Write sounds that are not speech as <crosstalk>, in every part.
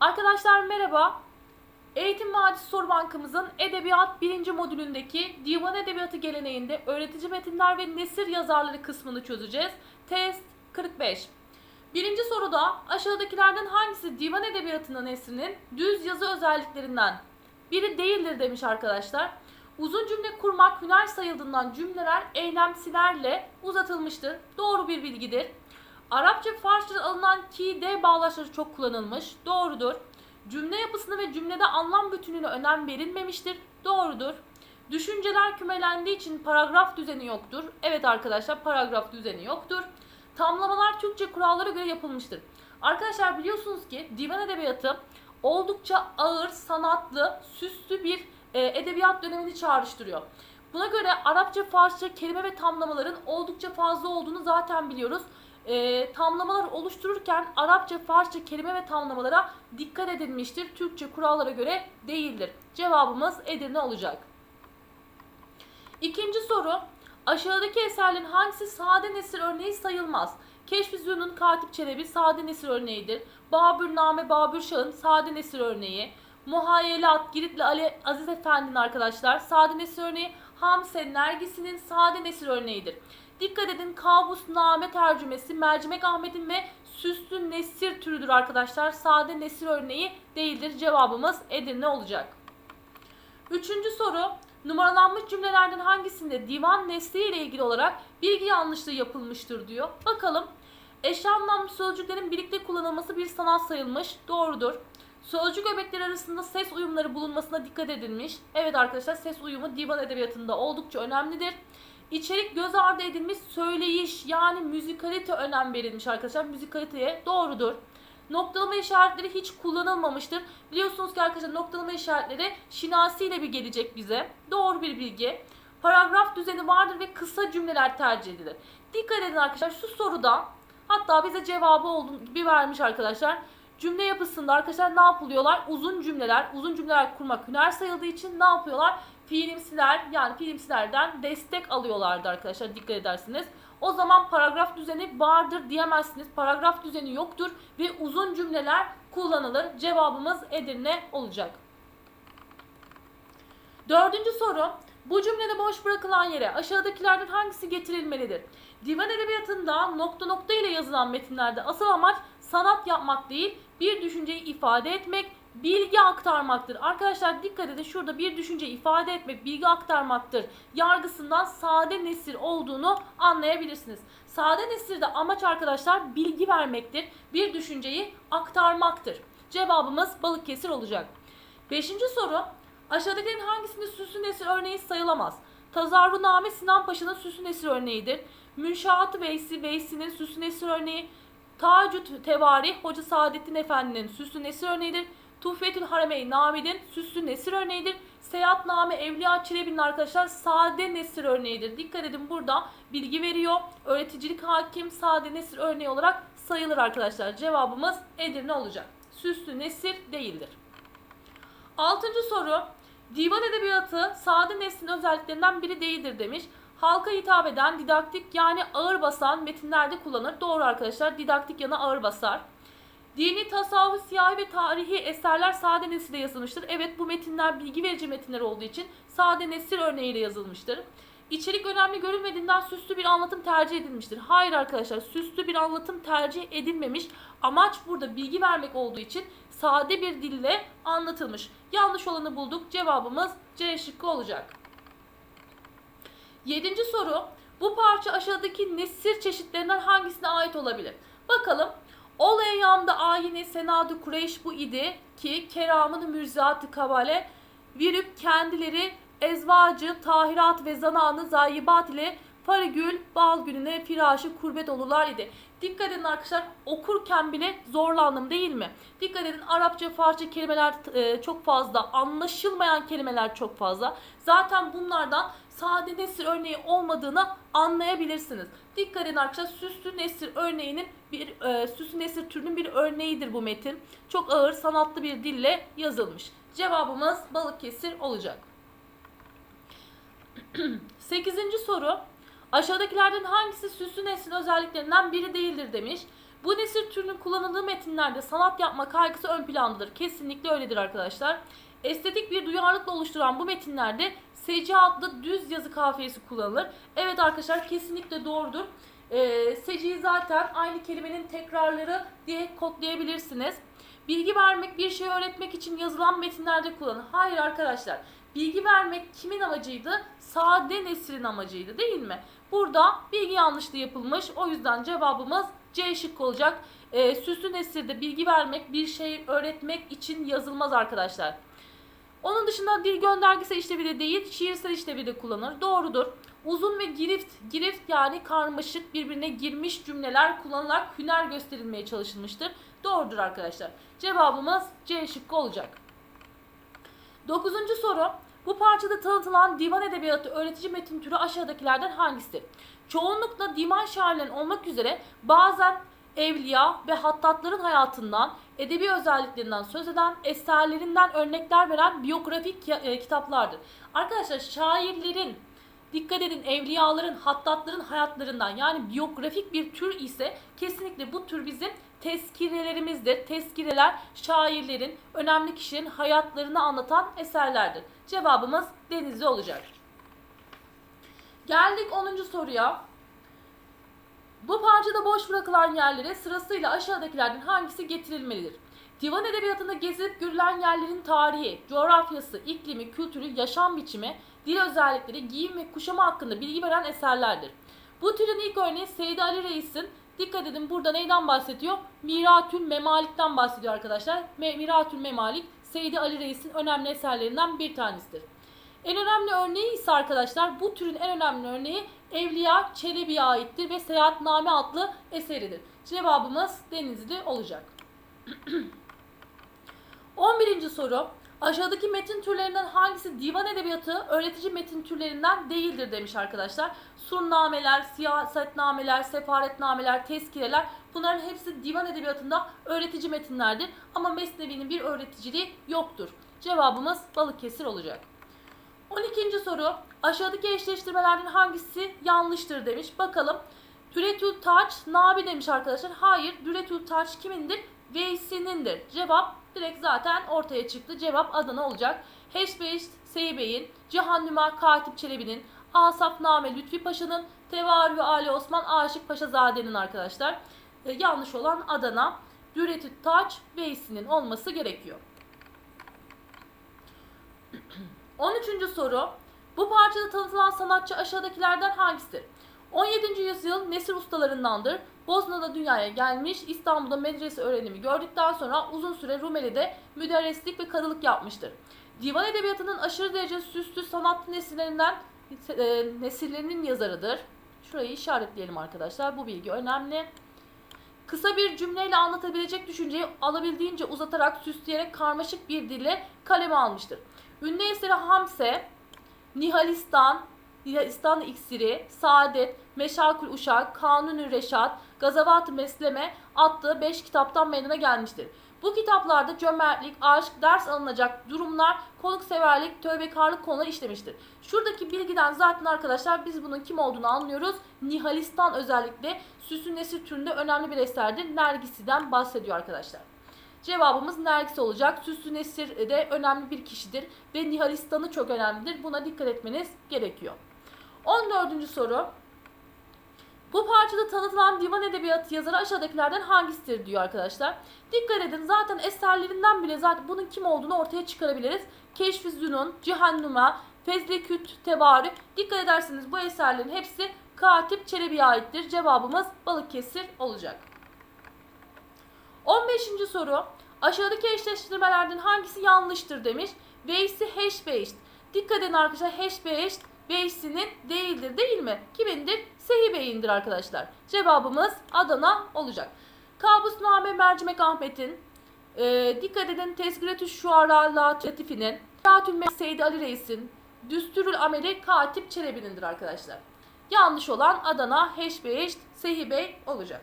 Arkadaşlar merhaba. Eğitim Vadisi Soru Bankamızın Edebiyat 1. modülündeki Divan Edebiyatı geleneğinde öğretici metinler ve nesir yazarları kısmını çözeceğiz. Test 45. Birinci soruda aşağıdakilerden hangisi divan edebiyatının nesrinin düz yazı özelliklerinden biri değildir demiş arkadaşlar. Uzun cümle kurmak hüner sayıldığından cümleler eylemsilerle uzatılmıştır. Doğru bir bilgidir. Arapça Farsçadan alınan ki de bağlaçları çok kullanılmış. Doğrudur. Cümle yapısını ve cümlede anlam bütününe önem verilmemiştir. Doğrudur. Düşünceler kümelendiği için paragraf düzeni yoktur. Evet arkadaşlar paragraf düzeni yoktur. Tamlamalar Türkçe kurallara göre yapılmıştır. Arkadaşlar biliyorsunuz ki divan edebiyatı oldukça ağır, sanatlı, süslü bir e, edebiyat dönemini çağrıştırıyor. Buna göre Arapça, Farsça kelime ve tamlamaların oldukça fazla olduğunu zaten biliyoruz. E, tamlamalar oluştururken Arapça, Farsça kelime ve tamlamalara dikkat edilmiştir. Türkçe kurallara göre değildir. Cevabımız Edirne olacak. İkinci soru. Aşağıdaki eserlerin hangisi sade nesir örneği sayılmaz? Keşfüzü'nün Katip Çelebi sade nesir örneğidir. Babürname Babür Şah'ın sade nesir örneği. Muhayyelat Giritli Ali Aziz Efendi'nin arkadaşlar sade nesir örneği. Hamse Nergisi'nin sade nesir örneğidir. Dikkat edin kabusname tercümesi Mercimek Ahmet'in ve süslü nesir türüdür arkadaşlar. Sade nesir örneği değildir. Cevabımız Edirne olacak. Üçüncü soru. Numaralanmış cümlelerden hangisinde divan nesli ile ilgili olarak bilgi yanlışlığı yapılmıştır diyor. Bakalım. Eş anlamlı sözcüklerin birlikte kullanılması bir sanat sayılmış. Doğrudur. Sözcük öbekleri arasında ses uyumları bulunmasına dikkat edilmiş. Evet arkadaşlar ses uyumu divan edebiyatında oldukça önemlidir. İçerik göz ardı edilmiş söyleyiş yani müzikalite önem verilmiş arkadaşlar. Müzikaliteye doğrudur. Noktalama işaretleri hiç kullanılmamıştır. Biliyorsunuz ki arkadaşlar noktalama işaretleri şinasi ile bir gelecek bize. Doğru bir bilgi. Paragraf düzeni vardır ve kısa cümleler tercih edilir. Dikkat edin arkadaşlar şu soruda hatta bize cevabı olduğunu bir vermiş arkadaşlar. Cümle yapısında arkadaşlar ne yapılıyorlar? Uzun cümleler, uzun cümleler kurmak hüner sayıldığı için ne yapıyorlar? Fiilimsiler yani fiilimsilerden destek alıyorlardı arkadaşlar dikkat edersiniz. O zaman paragraf düzeni vardır diyemezsiniz. Paragraf düzeni yoktur ve uzun cümleler kullanılır. Cevabımız Edirne olacak. Dördüncü soru. Bu cümlede boş bırakılan yere aşağıdakilerden hangisi getirilmelidir? Divan edebiyatında nokta nokta ile yazılan metinlerde asıl amaç sanat yapmak değil, bir düşünceyi ifade etmek, bilgi aktarmaktır. Arkadaşlar dikkat edin şurada bir düşünce ifade etmek, bilgi aktarmaktır. Yargısından sade nesir olduğunu anlayabilirsiniz. Sade nesirde amaç arkadaşlar bilgi vermektir. Bir düşünceyi aktarmaktır. Cevabımız Balıkesir olacak. Beşinci soru. Aşağıdakilerin hangisinde süslü nesir örneği sayılamaz? Tazarruname Sinan Paşa'nın süslü nesir örneğidir. Münşaat-ı Veysi Veysi'nin süslü nesir örneği. Tacüt Tevarih Hoca Saadettin Efendi'nin süslü nesir örneğidir. Tuhfetül Harameyn Namid'in süslü nesir örneğidir. Seyahatname Evliya Çelebi'nin arkadaşlar sade nesir örneğidir. Dikkat edin burada bilgi veriyor. Öğreticilik hakim sade nesir örneği olarak sayılır arkadaşlar. Cevabımız Edirne olacak. Süslü nesir değildir. Altıncı soru. Divan edebiyatı sade neslin özelliklerinden biri değildir demiş. Halka hitap eden didaktik yani ağır basan metinlerde kullanır. Doğru arkadaşlar didaktik yana ağır basar. Dini, tasavvuf, siyahi ve tarihi eserler sade nesilde yazılmıştır. Evet bu metinler bilgi verici metinler olduğu için sade nesil örneğiyle yazılmıştır. İçerik önemli görülmediğinden süslü bir anlatım tercih edilmiştir. Hayır arkadaşlar süslü bir anlatım tercih edilmemiş. Amaç burada bilgi vermek olduğu için sade bir dille anlatılmış. Yanlış olanı bulduk. Cevabımız C şıkkı olacak. Yedinci soru. Bu parça aşağıdaki nesir çeşitlerinden hangisine ait olabilir? Bakalım. Ol eyyamda ayini senadı Kureyş bu idi ki keramın mürzatı kabale virüp kendileri ezvacı, tahirat ve zananı zayibat ile Farigül bal gününe firaşı kurbet olurlar idi. Dikkat edin arkadaşlar okurken bile zorlandım değil mi? Dikkat edin Arapça, Farsça kelimeler e, çok fazla, anlaşılmayan kelimeler çok fazla. Zaten bunlardan sade nesir örneği olmadığını anlayabilirsiniz. Dikkat edin arkadaşlar süslü nesir örneğinin bir e, süslü nesir türünün bir örneğidir bu metin. Çok ağır sanatlı bir dille yazılmış. Cevabımız Balıkesir olacak. <clears throat> Sekizinci soru. Aşağıdakilerden hangisi süslü neslin özelliklerinden biri değildir demiş. Bu nesir türünün kullanıldığı metinlerde sanat yapma kaygısı ön plandadır. Kesinlikle öyledir arkadaşlar. Estetik bir duyarlılıkla oluşturan bu metinlerde SC adlı düz yazı kafiyesi kullanılır. Evet arkadaşlar kesinlikle doğrudur. Ee, SC'yi zaten aynı kelimenin tekrarları diye kodlayabilirsiniz. Bilgi vermek, bir şey öğretmek için yazılan metinlerde kullanılır. Hayır arkadaşlar. Bilgi vermek kimin amacıydı? Sade neslin amacıydı değil mi? Burada bilgi yanlışlığı yapılmış. O yüzden cevabımız C şıkkı olacak. Ee, süslü nesilde bilgi vermek, bir şey öğretmek için yazılmaz arkadaşlar. Onun dışında dil göndergesi işlevi de değil, şiirsel işlevi de kullanılır. Doğrudur. Uzun ve girift, girift yani karmaşık birbirine girmiş cümleler kullanılarak hüner gösterilmeye çalışılmıştır. Doğrudur arkadaşlar. Cevabımız C şıkkı olacak. Dokuzuncu soru. Bu parçada tanıtılan divan edebiyatı öğretici metin türü aşağıdakilerden hangisidir? Çoğunlukla divan şairlerin olmak üzere bazen evliya ve hattatların hayatından, edebi özelliklerinden söz eden, eserlerinden örnekler veren biyografik e, kitaplardır. Arkadaşlar şairlerin, dikkat edin evliyaların, hattatların hayatlarından yani biyografik bir tür ise kesinlikle bu tür bizim tezkirelerimizdir. Tezkireler şairlerin, önemli kişilerin hayatlarını anlatan eserlerdir. Cevabımız denizli olacak. Geldik 10. soruya. Bu parçada boş bırakılan yerlere sırasıyla aşağıdakilerden hangisi getirilmelidir? Divan edebiyatında gezilip görülen yerlerin tarihi, coğrafyası, iklimi, kültürü, yaşam biçimi, dil özellikleri, giyim ve kuşama hakkında bilgi veren eserlerdir. Bu türün ilk örneği Seydi Ali Reis'in Dikkat edin burada neyden bahsediyor? Miratül Memalik'ten bahsediyor arkadaşlar. Me- Miratül Memalik Seydi Ali Reis'in önemli eserlerinden bir tanesidir. En önemli örneği ise arkadaşlar bu türün en önemli örneği Evliya Çelebi'ye aittir ve Seyahatname adlı eseridir. Cevabımız Denizli olacak. <clears throat> 11. soru. Aşağıdaki metin türlerinden hangisi divan edebiyatı öğretici metin türlerinden değildir demiş arkadaşlar. Sunnameler, siyasetnameler, sefaretnameler, tezkireler bunların hepsi divan edebiyatında öğretici metinlerdir. Ama Mesnevi'nin bir öğreticiliği yoktur. Cevabımız Balıkesir olacak. 12. soru. Aşağıdaki eşleştirmelerden hangisi yanlıştır demiş. Bakalım. Düretül Taç Nabi demiş arkadaşlar. Hayır. Düretül Taç kimindir? Veysi'nindir. Cevap direkt zaten ortaya çıktı. Cevap Adana olacak. Heşbeşt Seybey'in, Cihannüma Katip Çelebi'nin, Asafname Lütfi Paşa'nın, Tevarü Ali Osman Aşık Paşazade'nin arkadaşlar. E, yanlış olan Adana. Düretül Taç Veysi'nin olması gerekiyor. <clears throat> 13. soru. Bu parçada tanıtılan sanatçı aşağıdakilerden hangisidir? 17. yüzyıl Nesir ustalarındandır. Bosna'da dünyaya gelmiş, İstanbul'da medrese öğrenimi gördükten sonra uzun süre Rumeli'de müderrislik ve kadılık yapmıştır. Divan edebiyatının aşırı derece süslü sanatlı nesillerinden e, nesillerinin yazarıdır. Şurayı işaretleyelim arkadaşlar. Bu bilgi önemli. Kısa bir cümleyle anlatabilecek düşünceyi alabildiğince uzatarak, süsleyerek karmaşık bir dille kaleme almıştır. Ünlü eseri Hamse, Nihalistan, Nihalistan İksiri, Saadet, Meşakül Uşak, Kanuni Reşat, Gazavat-ı Mesleme adlı 5 kitaptan meydana gelmiştir. Bu kitaplarda cömertlik, aşk, ders alınacak durumlar, konukseverlik, tövbekarlık konuları işlemiştir. Şuradaki bilgiden zaten arkadaşlar biz bunun kim olduğunu anlıyoruz. Nihalistan özellikle süsü nesir türünde önemli bir eserdir. Nergisi'den bahsediyor arkadaşlar. Cevabımız Nergis olacak. Süslü Nesir de önemli bir kişidir ve Nihalistan'ı çok önemlidir. Buna dikkat etmeniz gerekiyor. 14. soru. Bu parçada tanıtılan divan edebiyatı yazarı aşağıdakilerden hangisidir diyor arkadaşlar. Dikkat edin zaten eserlerinden bile zaten bunun kim olduğunu ortaya çıkarabiliriz. Keşf-i Zünun, Cihannuma, Fezleküt, Tevarü. Dikkat ederseniz bu eserlerin hepsi Katip Çelebi'ye aittir. Cevabımız Balıkesir olacak. 15. soru. Aşağıdaki eşleştirmelerden hangisi yanlıştır demiş. Veysi Heşbeşt. Dikkat edin arkadaşlar Heşbeşt Veysi'nin değildir değil mi? Kimindir? Sehi Bey'indir arkadaşlar. Cevabımız Adana olacak. Kabusname Mercimek Ahmet'in e, dikkat edin Tezkiretü Şuara Latifi'nin Ratül Seydi Ali Reis'in Düstürül Ameli Katip Çelebi'nindir arkadaşlar. Yanlış olan Adana Heşbeşt Sehi Bey olacak.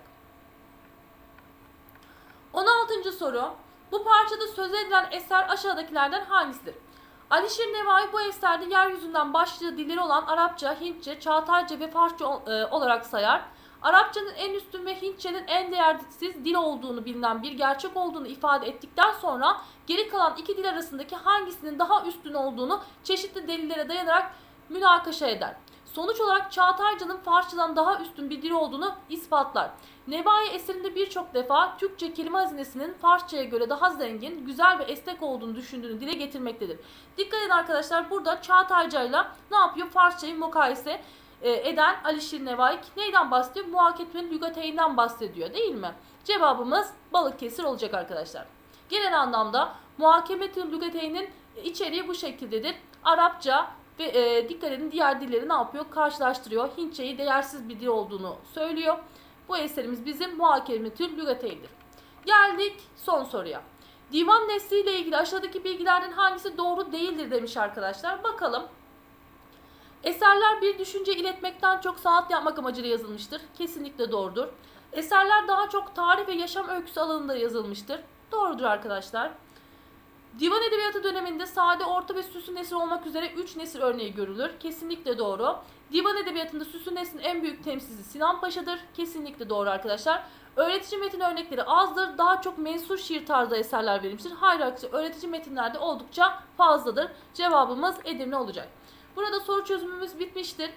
16. soru. Bu parçada söz edilen eser aşağıdakilerden hangisidir? Alişir Nevai bu eserde yeryüzünden başlıca dilleri olan Arapça, Hintçe, Çağatayca ve Farsça e, olarak sayar. Arapçanın en üstün ve Hintçenin en değersiz dil olduğunu bilinen bir gerçek olduğunu ifade ettikten sonra geri kalan iki dil arasındaki hangisinin daha üstün olduğunu çeşitli delillere dayanarak münakaşa eder. Sonuç olarak Çağatayca'nın Farsçadan daha üstün bir dil olduğunu ispatlar. Nevai eserinde birçok defa Türkçe kelime hazinesinin Farsçaya göre daha zengin, güzel ve esnek olduğunu düşündüğünü dile getirmektedir. Dikkat edin arkadaşlar burada Çağatayca'yla ne yapıyor? Farsçayı mukayese e, eden Alişir Nevai neyden bahsediyor? Muhaketmenin lügateyinden bahsediyor değil mi? Cevabımız Balıkesir olacak arkadaşlar. Genel anlamda muhakemetül lügateynin içeriği bu şekildedir. Arapça ve e, dikkat edin diğer dilleri ne yapıyor? Karşılaştırıyor. Hintçeyi değersiz bir dil olduğunu söylüyor. Bu eserimiz bizim muhakemetül lügateydir. Geldik son soruya. Divan nesliyle ilgili aşağıdaki bilgilerden hangisi doğru değildir demiş arkadaşlar. Bakalım. Eserler bir düşünce iletmekten çok sanat yapmak amacıyla yazılmıştır. Kesinlikle doğrudur. Eserler daha çok tarih ve yaşam öyküsü alanında yazılmıştır. Doğrudur arkadaşlar. Divan edebiyatı döneminde sade, orta ve süslü nesil olmak üzere 3 nesil örneği görülür. Kesinlikle doğru. Divan edebiyatında süslü neslin en büyük temsilcisi Sinan Paşa'dır. Kesinlikle doğru arkadaşlar. Öğretici metin örnekleri azdır. Daha çok mensur şiir tarzı eserler verilmiştir. Hayır arkadaşlar öğretici metinlerde oldukça fazladır. Cevabımız Edirne olacak. Burada soru çözümümüz bitmiştir.